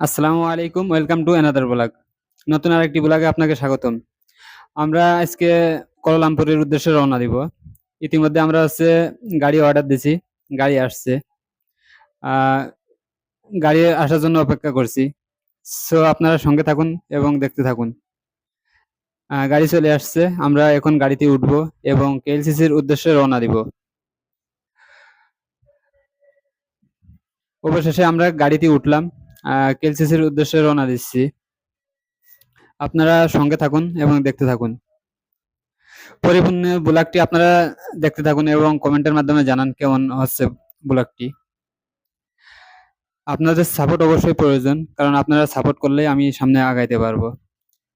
আসসালামু আলাইকুম, welcome to another blog নতুন আরেকটি ব্লগে আপনাকে স্বাগতম। আমরা আজকে কোলালামপুরের উদ্দেশ্যে রওনা দিব। ইতিমধ্যে আমরা হচ্ছে গাড়ি অর্ডার দিছি, গাড়ি আসছে। গাড়ি আসার জন্য অপেক্ষা করছি। সো আপনারা সঙ্গে থাকুন এবং দেখতে থাকুন। গাড়ি চলে আসছে, আমরা এখন গাড়িতে উঠবো এবং কেএলসিসির উদ্দেশ্যে রওনা দিব। অবশেষে আমরা গাড়িতে উঠলাম। কেএলসিসির উদ্দেশ্যে রওনা দিচ্ছি। আপনারা সঙ্গে থাকুন এবং দেখতে থাকুন। পরিপূর্ণ ব্লগটি আপনারা দেখতে থাকুন এবং কমেন্টের মাধ্যমে জানান কেমন হচ্ছে ব্লগটি। আপনাদের সাপোর্ট অবশ্যই প্রয়োজন, কারণ আপনারা সাপোর্ট করলেই আমি সামনে আগাইতে পারব।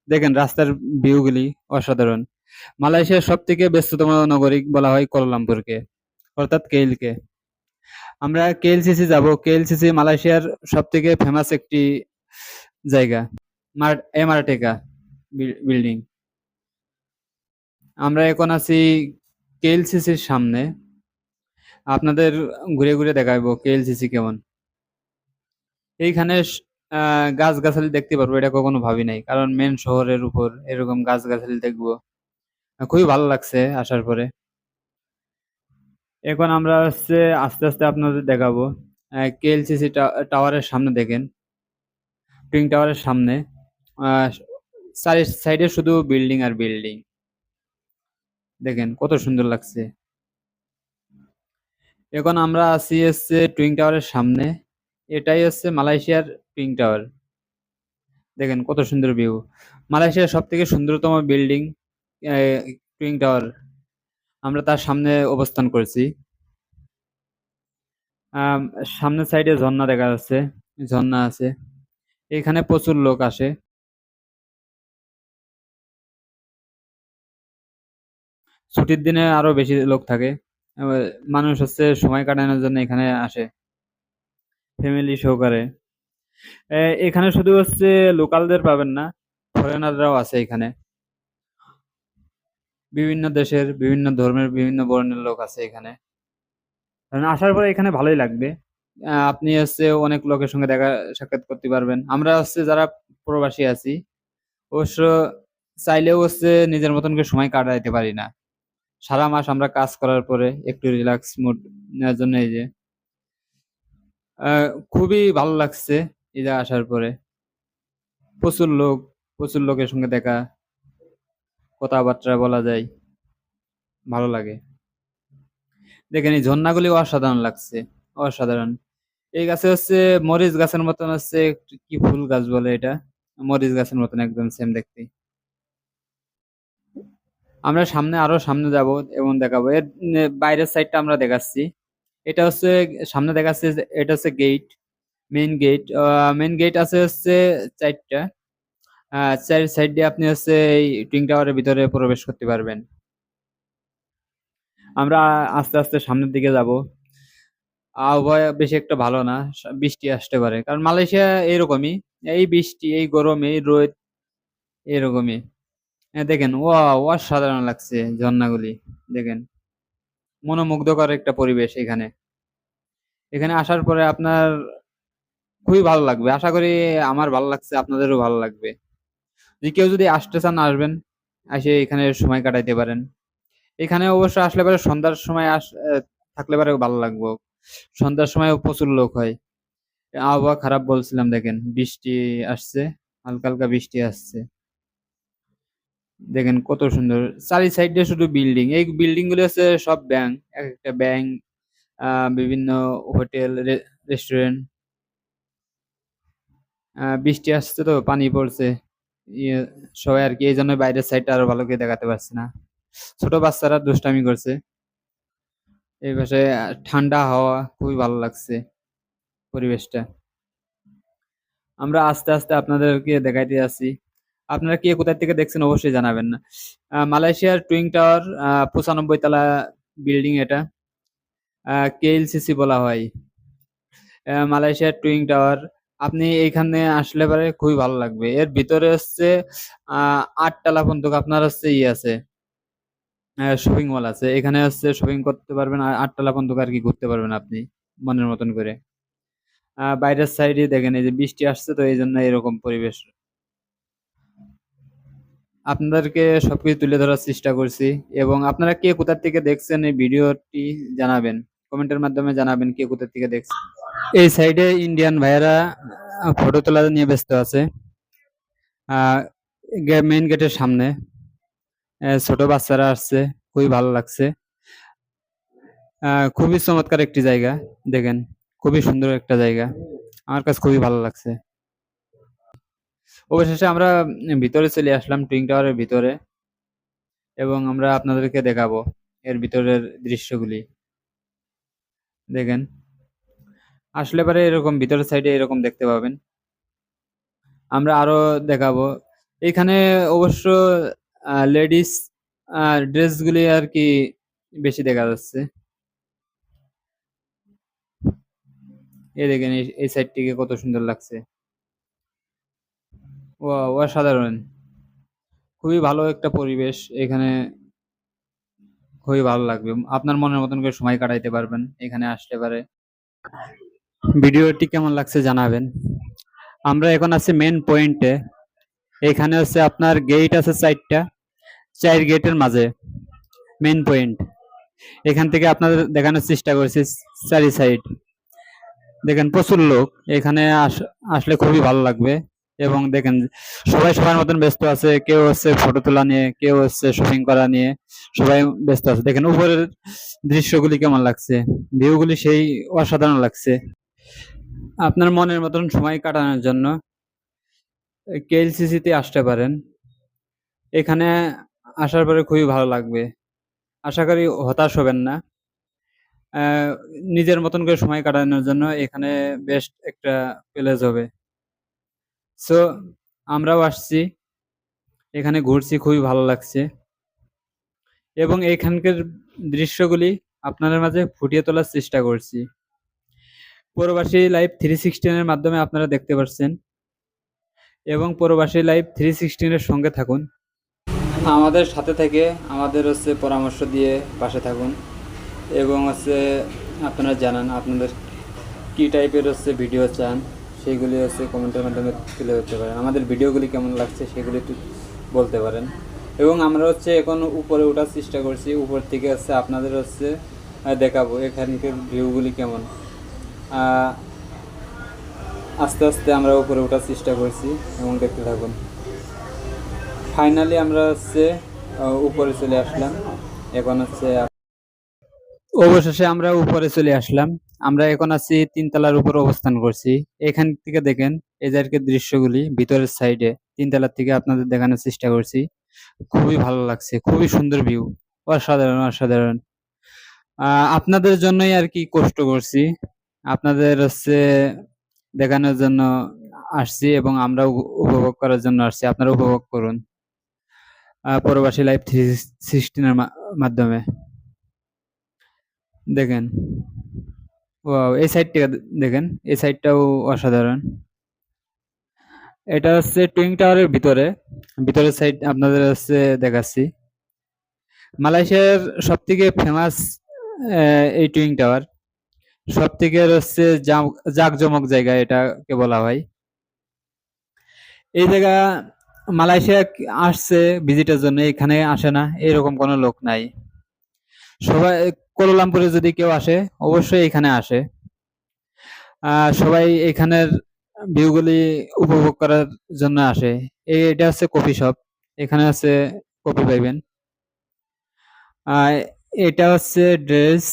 দেখেন, রাস্তার ভিউগুলি অসাধারণ। মালয়েশিয়ার সব থেকে ব্যস্ততম নগরী বলা হয় কোলালামপুরকে, অর্থাৎ কেইলকে। আমরা কেএলসিসি যাব। কেএলসিসি মালয়েশিয়ার সব থেকে ফেমাস একটি জায়গা, মার, এমারটেকা বিল্ডিং আমরা এখন আছি কেএলসিসির সামনে। আপনাদের ঘুরে ঘুরে দেখাবো কেএলসিসি কেমন। এইখানে গাছ গাছালি দেখতে পারব, এটা কখনো ভাবি নাই। কারণ মেন শহরের উপর এরকম গাছ গাছালি দেখব। খুবই ভালো লাগছে আসার পরে। এখন আমরা হচ্ছে আস্তে আস্তে আপনাদের দেখাবো। কেএলসিসি টাওয়ারের সামনে দেখেন। টুইং টাওয়ারের সামনে। সাইডে শুধু বিল্ডিং আর বিল্ডিং। দেখেন কত সুন্দর লাগছে। এখন আমরা আছি হচ্ছে টুইং টাওয়ারের সামনে। এটাই হচ্ছে মালয়েশিয়ার টুইং টাওয়ার দেখেন কত সুন্দর ভিউ মালয়েশিয়ার সব থেকে সুন্দরতম বিল্ডিং টুইং টাওয়ার আমরা তার সামনে অবস্থান করছি। সামনের সাইডে ঝর্ণা দেখা যাচ্ছে, ঝর্ণা আছে। এখানে প্রচুর লোক আসে। ছুটির দিনে আরও বেশি লোক থাকে। মানুষ হচ্ছে সময় কাটানোর জন্য এখানে আসে। ফ্যামিলি সহকারে। এখানে শুধু হচ্ছে লোকালদের পাবেন না, ফরেনাররাও আছে এখানে। বিভিন্ন দেশের, বিভিন্ন ধর্মের, বিভিন্ন বর্ণের লোক আছে এখানে। আসার পরে এখানে ভালোই লাগবে। আপনি হচ্ছে অনেক লোকের সঙ্গে দেখা, সাক্ষাৎ করতে পারবেন। আমরা হচ্ছে যারা প্রবাসী আছি, অবশ্য চাইলেও হচ্ছে নিজের মতন করে সময় কাটাইতে পারি না। সারা মাস আমরা কাজ করার পরে একটু রিল্যাক্স মুড নেওয়ার জন্য এই যে খুবই ভালো লাগছে এই আসার পরে। প্রচুর লোক, প্রচুর লোকের সঙ্গে দেখা। কথাবার্তা বলা যায়। ভালো লাগে। দেখেন এই ঝর্ণাগুলি অসাধারণ লাগছে, অসাধারণ। এই গাছে হচ্ছে মরিচ গাছের মতন হচ্ছে কি ফুল গাছ বলে এটা? মরিচ গাছের মতন একদম সেম দেখতে। আমরা সামনে আরও সামনে যাব এবং দেখাবো। এর বাইরের সাইডটা আমরা দেখাচ্ছি। এটা হচ্ছে, সামনে দেখাচ্ছি এটা হচ্ছে gate main gate main gate আছে হচ্ছে চারটা। চার সাইড দিয়ে আপনি হচ্ছে এই টুইং টাওয়ারের ভিতরে প্রবেশ করতে পারবেন। আমরা আস্তে আস্তে সামনের দিকে যাব। আবহাওয়া বেশি একটা ভালো না, বৃষ্টি আসতে পারে। কারণ মালয়েশিয়া এরকমই, এই বৃষ্টি, এই গরম, এই রোদ, এরকমই। দেখেন ও অসাধারণ লাগছে ঝর্ণাগুলি, দেখেন। মনোমুগ্ধকর একটা পরিবেশ এখানে। এখানে আসার পরে আপনার খুবই ভালো লাগবে। আশা করি আমার ভালো লাগছে, আপনাদেরও ভালো লাগবে। যে কেউ যদি আসতে চান, আসবেন। এসে এখানে সময় কাটাইতে পারেন। এখানে অবশ্য আসলে পরে সন্ধ্যার সময় আস থাকলে পরে ভালো লাগবো। সন্ধ্যার সময় প্রচুর লোক হয়। আবহাওয়া খারাপ বলছিলাম, দেখেন বৃষ্টি আসছে, হালকা হালকা বৃষ্টি আসছে। দেখেন কত সুন্দর, চারি সাইডে শুধু বিল্ডিং এই বিল্ডিংগুলো হচ্ছে সব ব্যাংক এক একটা ব্যাংক বিভিন্ন হোটেল রেস্টুরেন্ট বৃষ্টি আসছে তো, পানি পড়ছে। সবাই আর কি, এই জন্য বাইরের সাইডটা আরও ভালো করে দেখাতে পারছি না। ছোট বাচ্চারা দুষ্টামি করছে। এই পাশে ঠান্ডা হাওয়া, খুবই ভালো লাগছে পরিবেশটা। আমরা আস্তে আস্তে আপনাদেরকে দেখাইতে আছি আপনারা কে কোথা থেকে দেখছেন অবশ্যই জানাবেন না। মালয়েশিয়ার টুইং টাওয়ার পঁচানব্বই তলা বিল্ডিং এটা। কেএলসিসি বলা হয়। মালয়েশিয়ার টুইং টাওয়ার আপনি এখানে আসলে পরে খুবই ভালো লাগবে। এর ভিতরে হচ্ছে আটতলা পর্যন্ত আপনার হচ্ছে ইয়ে আছে। শপিং মল আছে। এখানে হচ্ছে শপিং করতে পারবেন, আর আটতলা পর্যন্ত আর কি ঘুরতে পারবেন আপনি, মনের মতন করে। বাইরের সাইডে দেখেন, এই যে বৃষ্টি আসছে তো এই জন্য এরকম পরিবেশ। আপনাদেরকে সবকিছু তুলে ধরার চেষ্টা করছি, এবং আপনারা কে কোথা থেকে দেখছেন এই ভিডিওটি জানাবেন। কমেন্টের মাধ্যমে জানাবেন কে কোথা থেকে দেখছেন। এই সাইডে ইন্ডিয়ান ভাইয়েরা ফটো তোলা নিয়ে ব্যস্ত আছে। মেইন গেটের সামনে ছোট বাচ্চারা আসছে, খুবই ভালো লাগছে। খুবই চমৎকার একটি জায়গা, দেখেন, খুবই সুন্দর একটা জায়গা। আমার কাছে খুবই ভালো লাগছে। অবশেষে আমরা ভিতরে চলে আসলাম টুইং টাওয়ারের ভিতরে, এবং আমরা আপনাদেরকে দেখাবো এর ভিতরের দৃশ্যগুলি। দেখেন। আসলে পরে এরকম ভিতরের সাইডে এরকম দেখতে পাবেন। আমরা আরও দেখাবো। এখানে অবশ্য লেডিস ড্রেসগুলি আর কি বেশি দেখা যাচ্ছে। এই দেখেন, এই- এই সাইডটিকে কত সুন্দর লাগছে। ও অসাধারণ। খুবই ভালো একটা পরিবেশ এখানে। খুবই ভালো লাগবে। আপনার মনের মতন করে সময় কাটাইতে পারবেন এখানে আসলে পারে ভিডিওটি কেমন লাগছে জানাবেন। আমরা এখন আছি মেন পয়েন্টে এখানে হচ্ছে আপনার গেট আছে চারটা। চার গেটের মাঝে মেন পয়েন্ট এখান থেকে আপনাদের দেখানোর চেষ্টা করছি চারি সাইড দেখেন প্রচুর লোক। এখানে আস- আসলে খুবই ভালো লাগবে। এবং দেখেন, সবাই সবার মতন ব্যস্ত আছে। কেউ হচ্ছে ফটো তোলা নিয়ে, কেউ হচ্ছে শপিং করা নিয়ে সবাই ব্যস্ত আছে। দেখেন, উপরের দৃশ্যগুলি কেমন লাগছে? ভিউগুলি সেই অসাধারণ লাগছে। আপনার মনের মতন সময় কাটানোর জন্য কেএলসিসি তে আসতে পারেন। এখানে আসার পরে খুবই ভালো লাগবে। আশা করি হতাশ হবেন না। নিজের মতন করে সময় কাটানোর জন্য এখানে বেস্ট একটা প্লেস হবে। সো আমরাও আসছি। এখানে ঘুরছি, খুবই ভালো লাগছে। এবং এখানকার দৃশ্যগুলি আপনাদের মাঝে ফুটিয়ে তোলার চেষ্টা করছি। প্রবাসী লাইভ থ্রি সিক্সটিনের মাধ্যমে আপনারা দেখতে পাচ্ছেন এবং প্রবাসী লাইভ থ্রি সিক্সটিনের সঙ্গে থাকুন। আমাদের সাথে থেকে আমাদের হচ্ছে পরামর্শ দিয়ে পাশে থাকুন। এবং হচ্ছে আপনারা জানান আপনাদের কী টাইপের হচ্ছে ভিডিও চান। সেইগুলি হচ্ছে কমেন্টের মাধ্যমে তুলে ধরতে পারেন। আমাদের ভিডিওগুলি কেমন লাগছে সেগুলি একটু বলতে পারেন। এবং আমরা হচ্ছে এখন উপরে ওঠার চেষ্টা করছি। উপর থেকে হচ্ছে আপনাদের হচ্ছে দেখাবো এখানকার ভিউগুলি কেমন। আস্তে আস্তে আমরা উপরে ওঠার চেষ্টা করছি এবং দেখতে থাকুন। ফাইনালি আমরা হচ্ছে উপরে চলে আসলাম। এখন হচ্ছে অবশেষে আমরা উপরে চলে আসলাম। আমরা এখন আছি তিনতলার উপর অবস্থান করছি। এখান থেকে দেখেন যে দৃশ্যগুলি, ভিতরের সাইডে তিনতলার থেকে আপনাদের দেখানোর চেষ্টা করছি। খুবই ভালো লাগছে, খুবই সুন্দর ভিউ অসাধারণ অসাধারণ। আপনাদের জন্যই আর কি কষ্ট করছি। আপনাদের হচ্ছে দেখানোর জন্য আসছি এবং আমরা উপভোগ করার জন্য আসছি। আপনারা উপভোগ করুন। প্রবাসী লাইভ থ্রি মাধ্যমে। দেখেন। এই সাইডটা দেখেন, এই সাইডটাও অসাধারণ। এটা হচ্ছে টুইং টাওয়ারের ভিতরে। ভিতরের সাইড আপনাদের হচ্ছে দেখাচ্ছি। মালয়েশিয়ার সব থেকে ফেমাস এই টুইং টাওয়ার সব থেকে হচ্ছে জাঁকজমক জায়গা এটাকে বলা হয়। এই জায়গা মালয়েশিয়া আসছে ভিজিটের জন্য। এখানে আসে না, এরকম কোনো লোক নাই। সবাই, কোলালামপুরে যদি কেউ আসে, অবশ্যই এখানে আসে। সবাই এখানের ভিউগুলি উপভোগ করার জন্য আসে। এটা হচ্ছে কফি শপ। এখানে হচ্ছে কফি পাইবেন। এটা হচ্ছে ড্রেস,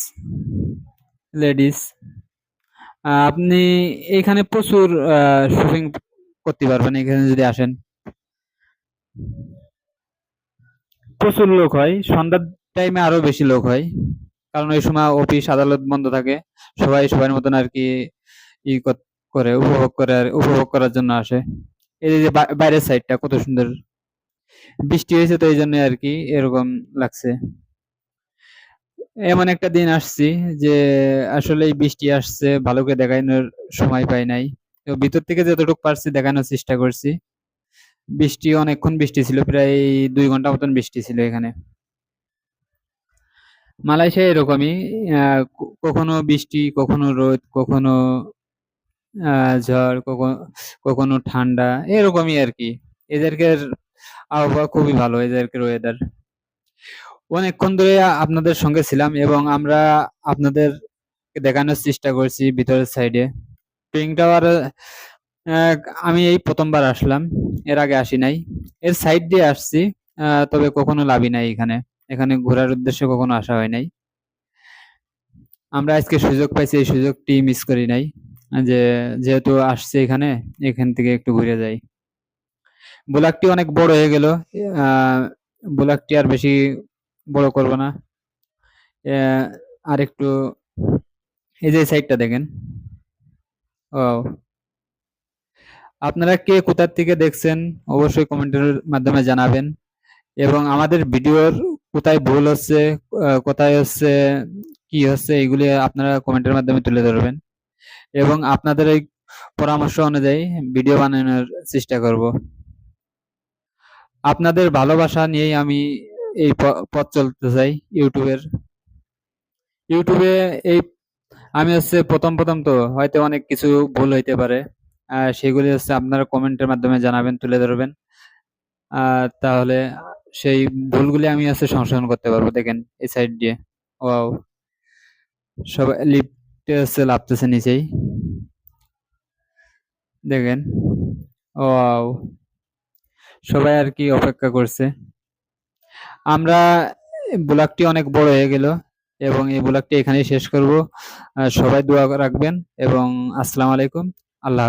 লেডিস। আপনি এখানে প্রচুর শপিং করতে পারবেন এখানে যদি আসেন। প্রচুর লোক হয়। সন্ধ্যার টাইমে আরও বেশি লোক হয়। কারণ ওই সময় অফিস আদালত বন্ধ থাকে। সবাই সবার মতন আর কি ই করে উপভোগ করে আর উপভোগ করার জন্য আসে। এই যে বাইরের সাইডটা কত সুন্দর। বৃষ্টি হয়েছে তো এই জন্য আর কি এরকম লাগছে। এমন একটা দিন আসছি যে আসলে বৃষ্টি আসছে ভালো করে দেখানোর সময় পাই নাই। তো ভিতর থেকে যতটুকু পারছি দেখানোর চেষ্টা করছি। বৃষ্টি অনেকক্ষণ বৃষ্টি ছিল, প্রায় দুই ঘণ্টা মতন বৃষ্টি ছিল এখানে। মালয়েশিয়া এরকমই কখনো বৃষ্টি, কখনো রোদ, কখনো ঝড়, কখনো কখনো ঠান্ডা, এরকমই আর কি। এদেরকে আবহাওয়া খুবই ভালো এদেরকে ওয়েদার অনেকক্ষণ ধরে আপনাদের সঙ্গে ছিলাম এবং আমরা আপনাদের দেখানোর চেষ্টা করছি ভিতরের সাইডে টুইং টাওয়ার আমি এই প্রথমবার আসলাম, এর আগে আসি নাই। এর সাইড দিয়ে আসছি তবে কখনো লাভই নাই এখানে। এখানে ঘোরার উদ্দেশ্যে কখনো আসা হয় নাই। আমরা আজকে সুযোগ পাইছি, এই সুযোগটি মিস করি নাই। যে, যেহেতু আসছে এখানে, এখান থেকে একটু ঘুরে যাই। ব্লকটি অনেক বড় হয়ে গেল। ব্লকটি আর বেশি বড় করব না। আর একটু এই যে সাইডটা দেখেন। ও আপনারা কে কোথার থেকে দেখছেন, অবশ্যই কমেন্টের মাধ্যমে জানাবেন। এবং আমাদের ভিডিওর কোথায় ভুল হচ্ছে কোথায় হচ্ছে, কি হচ্ছে, এগুলি আপনারা কমেন্টের মাধ্যমে তুলে ধরবেন। এবং আপনাদের এই পরামর্শ অনুযায়ী ভিডিও বানানোর চেষ্টা করব। আপনাদের ভালোবাসা নিয়েই আমি এই পথ চলতে চাই ইউটিউবের। ইউটিউবে এই, আমি হচ্ছে প্রথম প্রথম তো হয়তো অনেক কিছু ভুল হইতে পারে। সেগুলি হচ্ছে আপনারা কমেন্টের মাধ্যমে জানাবেন, তুলে ধরবেন। তাহলে সেই ভুলগুলি আমি হচ্ছে সংশোধন করতে পারব, দেখেন, এই সাইড দিয়ে। ওয়াও সবাই লিফটে হচ্ছে লাফতেছে নিচেই। দেখেন ওয়াও সবাই আর কি অপেক্ষা করছে। আমরা ব্লগটি অনেক বড় হয়ে গেল এবং এই ব্লগটি এখানেই শেষ করব। সবাই দোয়া রাখবেন এবং আসসালামু আলাইকুম। আল্লাহ